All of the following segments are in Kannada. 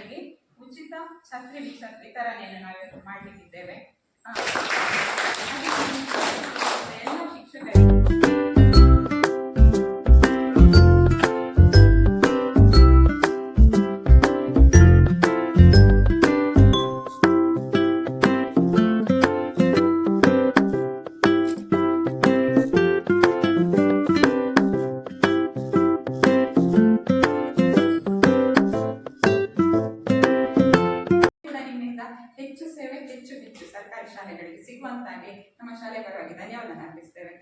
ಮಕ್ಕಳಿಗೆ ಉಚಿತ ಛತ್ರಿ ವಿತರಣೆಯನ್ನು ನಾವು ಮಾಡಲಿಕ್ಕಿದ್ದೇವೆ. ಎಲ್ಲ ಶಿಕ್ಷಕರಿಗೆ ಸಿಗುವಂತಾಗಿ ನಮ್ಮ ಶಾಲೆ ಪರವಾಗಿ ಧನ್ಯವಾದ ಅರ್ಪಿಸ್ತೇವೆ.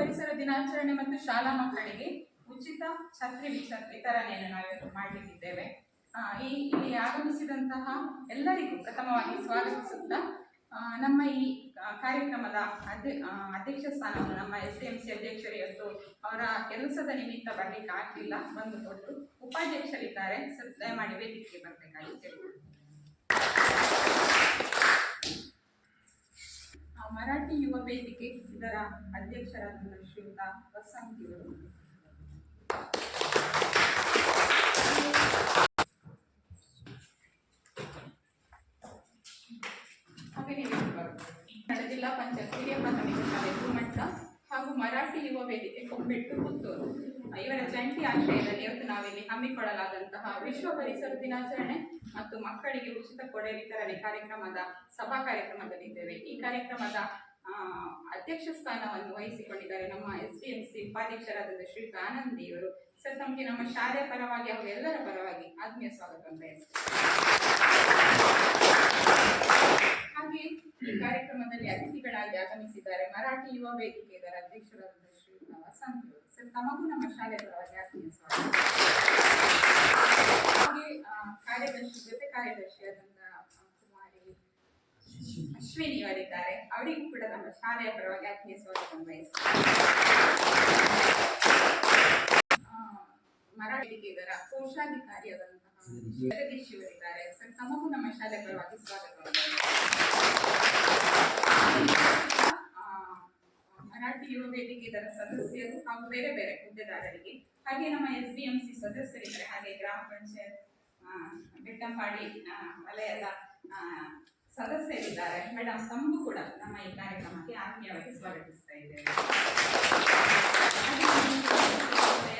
ಪರಿಸರ ದಿನಾಚರಣೆ ಮತ್ತು ಶಾಲಾ ಮಕ್ಕಳಿಗೆ ಉಚಿತ ಛತ್ರಿ ವಿತರಣೆಯನ್ನು ನಾವು ಮಾಡಲಿಕ್ಕಿದ್ದೇವೆ. ಈ, ಇಲ್ಲಿ ಆಗಮಿಸಿದಂತಹ ಎಲ್ಲರಿಗೂ ಪ್ರಥಮವಾಗಿ ಸ್ವಾಗತಿಸುತ್ತಾ ನಮ್ಮ ಈ ಕಾರ್ಯಕ್ರಮದ ಅಧ್ಯ ಅಧ್ಯಕ್ಷ ಸ್ಥಾನವನ್ನು ನಮ್ಮ ಎಸ್ ಡಿ ಎಂ ಸಿ ಅಧ್ಯಕ್ಷರು ಇವತ್ತು ಅವರ ಕೆಲಸದ ನಿಮಿತ್ತ ಬರಲಿಕ್ಕೆ ಆಗ್ಲಿಲ್ಲ. ಬಂದು ಕೊಟ್ಟು ಉಪಾಧ್ಯಕ್ಷರಿದ್ದಾರೆ. ದಯಮಾಡಿ ವೇದಿಕೆಗೆ ಬರಬೇಕಾಗಿದೆ ಮರಾಠಿ ಯುವ ವೇದಿಕೆ ಇದರ ಅಧ್ಯಕ್ಷರಾದ ಶ್ರೀಯುತ ವಸಂತಿಯವರು ಜಿಲ್ಲಾ ಪಂಚಾಯತ್, ಹಿರಿಯ ಪ್ರಾಥಮಿಕ ಶಾಲೆ ಗುಮ್ಮಟ್ಟ ಹಾಗೂ ಮರಾಠಿ ಯುವ ವೇದಿಕೆ ಕೊಂಬೆಟ್ಟು ಪುತ್ತೂರು. ಇವರ ಜಂಟಿ ಆಶ್ರಯದಲ್ಲಿ ಇವತ್ತು ನಾವಿಲ್ಲಿ ಹಮ್ಮಿಕೊಳ್ಳಲಾದಂತಹ ವಿಶ್ವ ಪರಿಸರ ದಿನಾಚರಣೆ ಮತ್ತು ಮಕ್ಕಳಿಗೆ ಉಚಿತ ಕೊಡೆ ವಿತರಣೆ ಕಾರ್ಯಕ್ರಮದ ಸಭಾ ಕಾರ್ಯಕ್ರಮದಲ್ಲಿದ್ದೇವೆ. ಈ ಕಾರ್ಯಕ್ರಮದ ಅಧ್ಯಕ್ಷ ಸ್ಥಾನವನ್ನು ವಹಿಸಿಕೊಂಡಿದ್ದಾರೆ ನಮ್ಮ ಎಸ್ ಡಿ ಎಂ ಸಿ ಉಪಾಧ್ಯಕ್ಷರಾದಂಥ ಶ್ರೀ ಆನಂದಿ ಸರ್ ತಮಗೆ ನಮ್ಮ ಶಾಲೆಯ ಪರವಾಗಿ ಅವರೆಲ್ಲರ ಪರವಾಗಿ ಆತ್ಮೀಯ ಸ್ವಾಗತ ಹಾಗೆ ಈ ಕಾರ್ಯಕ್ರಮದಲ್ಲಿ ಅತಿಥಿಗಳಾಗಿ ಆಗಮಿಸಿದ್ದಾರೆ ಮರಾಠಿ ಯುವ ವೇದಿಕೆ ಇದರ ಅಧ್ಯಕ್ಷರಾದ ಶ್ರೀ ವಸಂತ್. ಸರ್ ತಮಗೂ ನಮ್ಮ ಶಾಲೆ ಪರವಾಗಿ ಆತ್ಮೀಯ ಸ್ವಾಗತ. ಹಾಗೆ ಕಾರ್ಯದರ್ಶಿ ಜೊತೆ ಕಾರ್ಯದರ್ಶಿ ಆ, ಕುಮಾರಿ ಅಶ್ವಿನಿ ಅವರಿದ್ದಾರೆ ಅವರಿಗೂ ಕೂಡ ನಮ್ಮ ಶಾಲೆಯ ಪರವಾಗಿ ಆತ್ಮೀಯ ಸ್ವಾಗತ ಬಯಸ್ತೇನೆ ಆ, ಮರಾಠಿ ವೇದಿಕೆ ಇದರ ಕೋಶಾಧಿಕಾರಿಯಾದಂತಹ ಜಗದೀಶ್ ಇವರಿದ್ದಾರೆ ಸರ್ ತಮಗೂ ನಮ್ಮ ಶಾಲೆ ಪರವಾಗಿ ಸ್ವಾಗತವನ್ನು ಆ, ಮರಾಠಿ ಯುವ ವೇದಿಕೆ ಸದಸ್ಯರು ಹಾಗೂ ಬೇರೆ ಬೇರೆ ಹುದ್ದೆದಾರರಿಗೆ ಹಾಗೆ ನಮ್ಮ ಎಸ್ ಡಿ ಎಂ ಸಿ ಸದಸ್ಯರಿದ್ದಾರೆ. ಹಾಗೆ ಗ್ರಾಮ ಪಂಚಾಯತ್ ಬೆಟ್ಟಂಪಾಡಿ ವಲಯದ ಸದಸ್ಯರಿದ್ದಾರೆ. ಮೇಡಮ್ ತಮ್ಮ ಕೂಡ ನಮ್ಮ ಈ ಕಾರ್ಯಕ್ರಮಕ್ಕೆ ಆತ್ಮೀಯವಾಗಿ ಸ್ವಾಗತಿಸ್ತಾ ಇದ್ದೇವೆ.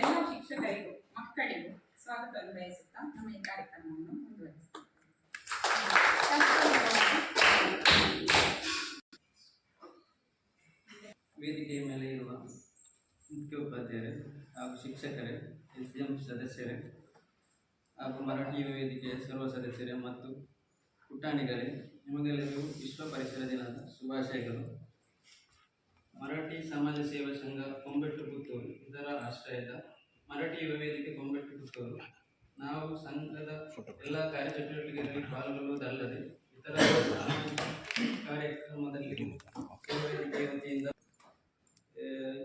ಎಲ್ಲ ಶಿಕ್ಷಕರಿಗೂ, ಮಕ್ಕಳಿಗೂ ಸ್ವಾಗತವನ್ನು ಬಯಸುತ್ತಾ ನಮ್ಮ ಈ ಕಾರ್ಯಕ್ರಮವನ್ನು ವೇದಿಕೆಯ ಮೇಲೆ ಇರುವ ಮುಖ್ಯೋಪಾಧ್ಯಾಯರೇ ಹಾಗೂ ಶಿಕ್ಷಕರೇ, ಎಸ್ ಡಿ ಎಂ ಸದಸ್ಯರೇ ಹಾಗೂ ಮರಾಠಿ ವೇದಿಕೆಯ ಸರ್ವ ಸದಸ್ಯರೇ ಮತ್ತು ಪುಟಾಣಿಗಳೇ, ನಿಮಗೆಲ್ಲರಿಗೂ ವಿಶ್ವ ಪರಿಸರ ದಿನದ ಶುಭಾಶಯಗಳು. ಮರಾಠಿ ಸಮಾಜ ಸೇವಾ ಸಂಘ ಕೊಂಬೆಟ್ಟು ಪುತ್ತೂರು, ಇದರ ಆಶ್ರಯದ ಮರಾಠಿ ಯುವ ವೇದಿಕೆ ಕೊಂಬೆಟ್ಟು ಪುತ್ತೂರು. ನಾವು ಸಂಘದ ಎಲ್ಲ ಕಾರ್ಯಚಟುವಟಿಕೆಗಳಲ್ಲಿ ಪಾಲ್ಗೊಳ್ಳುವುದಲ್ಲದೆ, ಇತರ ಕಾರ್ಯಕ್ರಮದಲ್ಲಿ ವತಿಯಿಂದ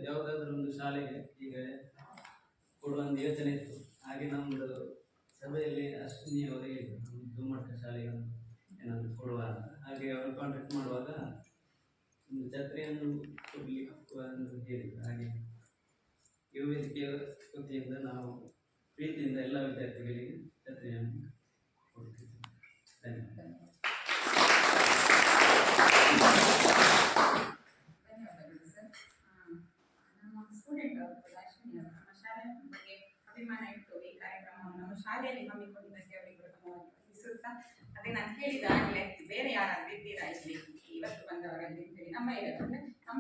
ಯಾವುದಾದ್ರೂ ಒಂದು ಶಾಲೆಗೆ ಈಗ ಕೊಡುವ ಒಂದು ಯೋಚನೆ ಇತ್ತು. ಹಾಗೆ ನಮ್ಮದು ಸಭೆಯಲ್ಲಿ ಅಶ್ವಿನಿ ಅವರಿಗೆ ನಮ್ಮ ದುಮ್ಮಟ್ಟ ಶಾಲೆಗೆ ಏನಾದರೂ ಕೊಡುವ ಹಾಗೆ ಅವರು ಕಾಂಟ್ಯಾಕ್ಟ್ ಮಾಡುವಾಗ ಒಂದು ಛತ್ರಿಯನ್ನು ಕೊಡಲಿಕ್ಕೆ ಅಂತ ಹೇಳಿದ್ರು. ಹಾಗೆ ಯುವ ವೇದಿಕೆಯ ವತಿಯಿಂದ ನಾವು ಪ್ರೀತಿಯಿಂದ ಎಲ್ಲ ವಿದ್ಯಾರ್ಥಿಗಳಿಗೆ ಛತ್ರಿಯನ್ನು ಕೊಡ್ತೀವಿ ಧನ್ಯವಾದ ಧನ್ಯವಾದಗಳು ಸರ್ ಆ, ನಮ್ಮ ಸ್ಟೂಡೆಂಟ್ ಅವರು ಕೂಡ ಅಶ್ವಿನಿ ಅವರು ನಮ್ಮ ಶಾಲೆ ಬಗ್ಗೆ ಅಭಿಮಾನ ಇಟ್ಟು ಈ ಕಾರ್ಯಕ್ರಮವನ್ನು ನಮ್ಮ ಶಾಲೆಯಲ್ಲಿ ಹಮ್ಮಿಕೊಂಡಿದ್ದಕ್ಕೆ ಅವರಿಗೆ ಪ್ರಥಮವಾಗಿ ವಂದಿಸುತ್ತಾ ಅದೇ ನಾನು ಕೇಳಿದ ಆಗಲೇ ಬೇರೆ ಯಾರಾದ್ರೂ ಇದ್ದೀರಾ ಇಲ್ಲಿ ಇವತ್ತು ಬಂದವರಲ್ಲಿ ಅಂತೇಳಿ ನಮ್ಮ ಏರಿಯಾದಲ್ಲಿ ನಮ್ಮ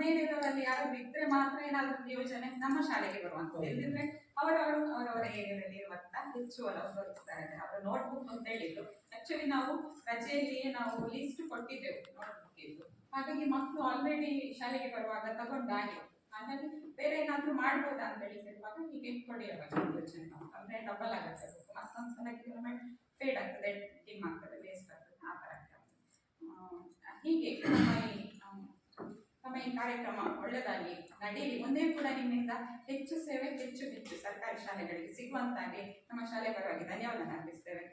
ಏರಿಯಾದಲ್ಲಿ ಯಾರು ಇದ್ರೆ ಮಾತ್ರ ಏನಾದರೂ ಒಂದು ಯೋಜನೆ ನಮ್ಮ ಶಾಲೆಗೆ ಬರುವಂಥದ್ದು. ಇಲ್ಲದಿದ್ರೆ ಅವರವರು ಅವರವರ ಏರಿಯಾದಲ್ಲಿ ಇರುವಂಥ ಹೆಚ್ಚು ಒಲವು ತೋರಿಸ್ತಾರೆ ಅವರು ನೋಟ್ಬುಕ್ ಅಂತ ಹೇಳಿದ್ರು. ಆಕ್ಚುಲಿ ನಾವು ರಜೆಯಲ್ಲಿಯೇ ನಾವು ಲಿಸ್ಟ್ ಕೊಟ್ಟಿದ್ದೆವು ನೋಟ್ಬುಕ್ ಇದ್ದು. ಹಾಗಾಗಿ ಮಕ್ಕಳು ಆಲ್ರೆಡಿ ಶಾಲೆಗೆ ಬರುವಾಗ ತಗೊಂಡಾಗೆ. ಹಾಗಾಗಿ ಬೇರೆ ಏನಾದರೂ ಮಾಡ್ಬೋದಾ ಅಂತ ಹೇಳಿ ಕೇಳುವಾಗ ಹೀಗೆ ಕೊಡಿಯಬೇಕು ಯೋಚನೆ ನಾವು ಅಂದ್ರೆ ಡಬಲ್ ಆಗುತ್ತೆ. ಮತ್ತೊಂದು ಸಲ ಕಿಲೋಮೀಟರ್ ಫೇಡ್ ಆಗ್ತದೆ ಟೀಮ್ ಆಗ್ತದೆ ವೇಸ್ಟ್ ಆಗ್ತದೆ ಆ ಥರ ಹೀಗೆ ನಮ್ಮ ಈ ಕಾರ್ಯಕ್ರಮ ಒಳ್ಳೆದಾಗಿ ನಡೆಯಲಿ ಒಂದೇ ಕೂಡ ನಿಮ್ಮಿಂದ ಹೆಚ್ಚು ಸೇವೆ ಹೆಚ್ಚು ಹೆಚ್ಚು ಸರ್ಕಾರಿ ಶಾಲೆಗಳಿಗೆ ಸಿಗುವಂತಾಗಿ ನಮ್ಮ ಶಾಲೆ ಪರವಾಗಿ ಧನ್ಯವಾದ ಅರ್ಪಿಸ್ತೇವೆ.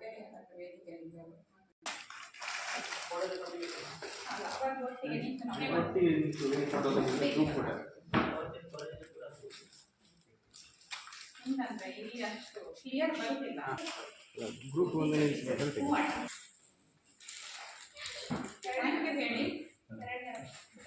ಬೇರೆ ಯಾರಾದ್ರೂ ನಾವು ಎಂತಂದ್ರೆ ಇಲ್ಲಿ ಅಷ್ಟು ಕ್ಲಿಯರ್ ಬರುತ್ತಿಲ್ಲ ಗ್ರೂಪ್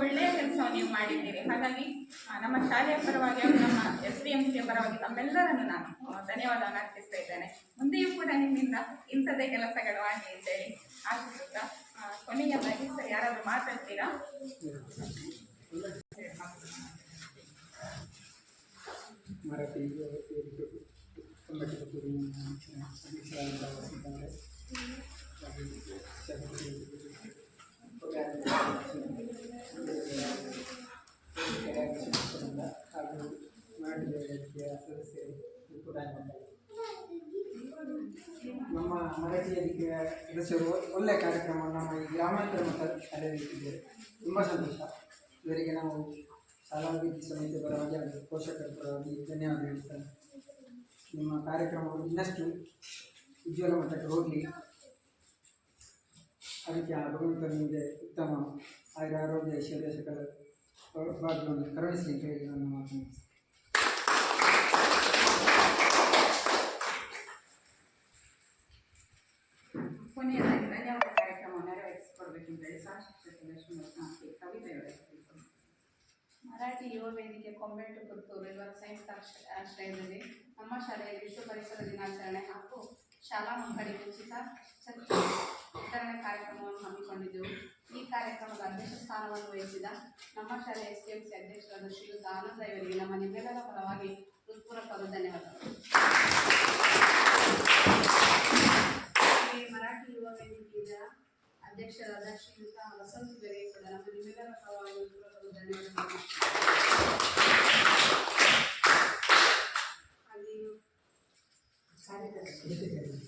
ಒಳ್ಳೆಯ ಕೆಲಸ ನೀವು ಮಾಡಿದ್ದೀರಿ. ಹಾಗಾಗಿ ನಮ್ಮ ಶಾಲೆಯ ಪರವಾಗಿ ಹಾಗೂ ನಮ್ಮ ಎಸ್ ಡಿ ಎಂ ಸಿಯ ಪರವಾಗಿ ತಮ್ಮೆಲ್ಲರನ್ನು ನಾನು ಧನ್ಯವಾದವನ್ನು ಅರ್ಪಿಸ್ತಾ ಇದ್ದೇನೆ. ಮುಂದೆಯೂ ಕೂಡ ನಿಮ್ಮಿಂದ ಇಂಥದ್ದೇ ಕೆಲಸಗಳು ಆಗಲಿ ಅಂತೇಳಿ ಕೊನೆಯ ಕೊನೆಯದಾಗಿ ಸರ್ ಯಾರಾದರೂ ಮಾತಾಡ್ತೀರಾ? ನಮ್ಮ ವೇದಿಕೆಯ ಸದಸ್ಯರು ಒಳ್ಳೆಯ ಕಾರ್ಯಕ್ರಮ ನಮ್ಮ ಈ ಗ್ರಾಮಾಂತರ ಮಟ್ಟ ಶಾಲೆಯಲ್ಲಿ ಇಟ್ಟಿದ್ದಾರೆ ತುಂಬ ಸಂತೋಷ. ಇವರಿಗೆ ನಾವು ಶಾಲಾ ಅಭಿವೃದ್ಧಿ ಸಮಿತಿ ಪರವಾಗಿ ಹಾಗೂ ಪೋಷಕರ ಪರವಾಗಿ ಧನ್ಯವಾದ ಹೇಳ್ತಾರೆ ನಿಮ್ಮ ಕಾರ್ಯಕ್ರಮವು ಇನ್ನಷ್ಟು ಉಜ್ವಲ ಮಟ್ಟಕ್ಕೆ ಹೋಗಲಿ. ಅದಕ್ಕೆ ಆ ಭಗವಂತ ನಿಮಗೆ ಉತ್ತಮ, ಆಯುರ, ಆರೋಗ್ಯ ಐಶ್ವರ್ಯ ಸಕಲ ಹೇಳಿ ನಾನು ಮಾತನಾಡ್ತೀನಿ ಕೊನೆಯದಾಗಿ ಧನ್ಯವಾದ ಕಾರ್ಯಕ್ರಮವನ್ನು ನೆರವೇರಿಸಿಕೊಡ್ಬೇಕು ಅಂತ ಹೇಳಿ ಲಕ್ಷ್ಮೀ ಕವಿತೆ ಮರಾಠಿ ಯುವ ವೇದಿಕೆ ಕೊಂಬೆಟ್ಟು ಪುತ್ತೂರು ಇವರ ಸಂಯುಕ್ತ ಆಶ್ರ- ಆಶ್ರಯದಲ್ಲಿ ನಮ್ಮ ಶಾಲೆಯಲ್ಲಿ ವಿಶ್ವ ಪರಿಸರ ದಿನಾಚರಣೆ ಹಾಗೂ ಶಾಲಾ ಮಕ್ಕಳಿಗೆ ಉಚಿತ ಛತ್ರಿ ವಿತರಣೆ ಕಾರ್ಯಕ್ರಮವನ್ನು ಹಮ್ಮಿಕೊಂಡಿದ್ದೆವು ಈ ಕಾರ್ಯಕ್ರಮದ ಅಧ್ಯಕ್ಷ ಸ್ಥಾನವನ್ನು ವಹಿಸಿದ ನಮ್ಮ ಶಾಲೆಯ ಎಸ್ ಡಿ ಎಂ ಸಿ ಅಧ್ಯಕ್ಷರಾದ ಶ್ರೀಯುತ ಆನಂದ ಇವರಿಗೆ ನಮ್ಮ ನಿಮ್ಮೆಲ್ಲರ ಪರವಾಗಿ ಹೃತ್ಪೂರ್ವಕವಾದ ಧನ್ಯವಾದಗಳು ಈ ಹಾಗೆ ಮರಾಠಿ ಯುವ ವೇದಿಕೆಯ ಅಧ್ಯಕ್ಷರಾದ ಶ್ರೀಯುತ ವಸಂತ್ ಬೆರೆ ಕೂಡ ನಮ್ಮ ನಿಮ್ಮೆಲ್ಲರ ಪರವಾಗಿ ಧನ್ಯವಾದಗಳು. ಹಾಗೆಯೇ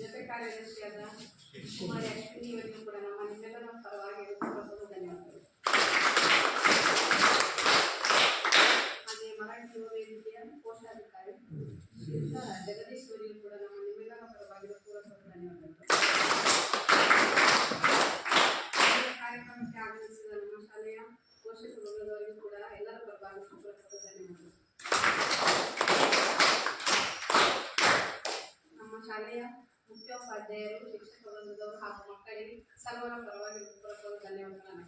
ಜೊತೆ ಕಾರ್ಯದರ್ಶಿಯಾದ ಕುಮಾರಿ ಅಶ್ವಿನಿ ಅವರಿಗೂ ಕೂಡ ನಮ್ಮ ನಿಮ್ಮೆಲ್ಲರ ಪರವಾಗಿ ಧನ್ಯವಾದಗಳು. ಹಾಗೆ ಮರಾಠಿ ಯುವ ವೇದಿಕೆಯ ಕೋಶಾಧಿಕಾರಿ ಶ್ರೀಯುತ ಶಾಲೆಯ ಮುಖ್ಯೋಪಾಧ್ಯಾಯರು ಶಿಕ್ಷಕ ವೃಂದದವರು ಹಾಗೂ ಮಕ್ಕಳಿಗೆ ಸರ್ವರ ಪರವಾಗಿ ಧನ್ಯವಾದಗಳನ್ನು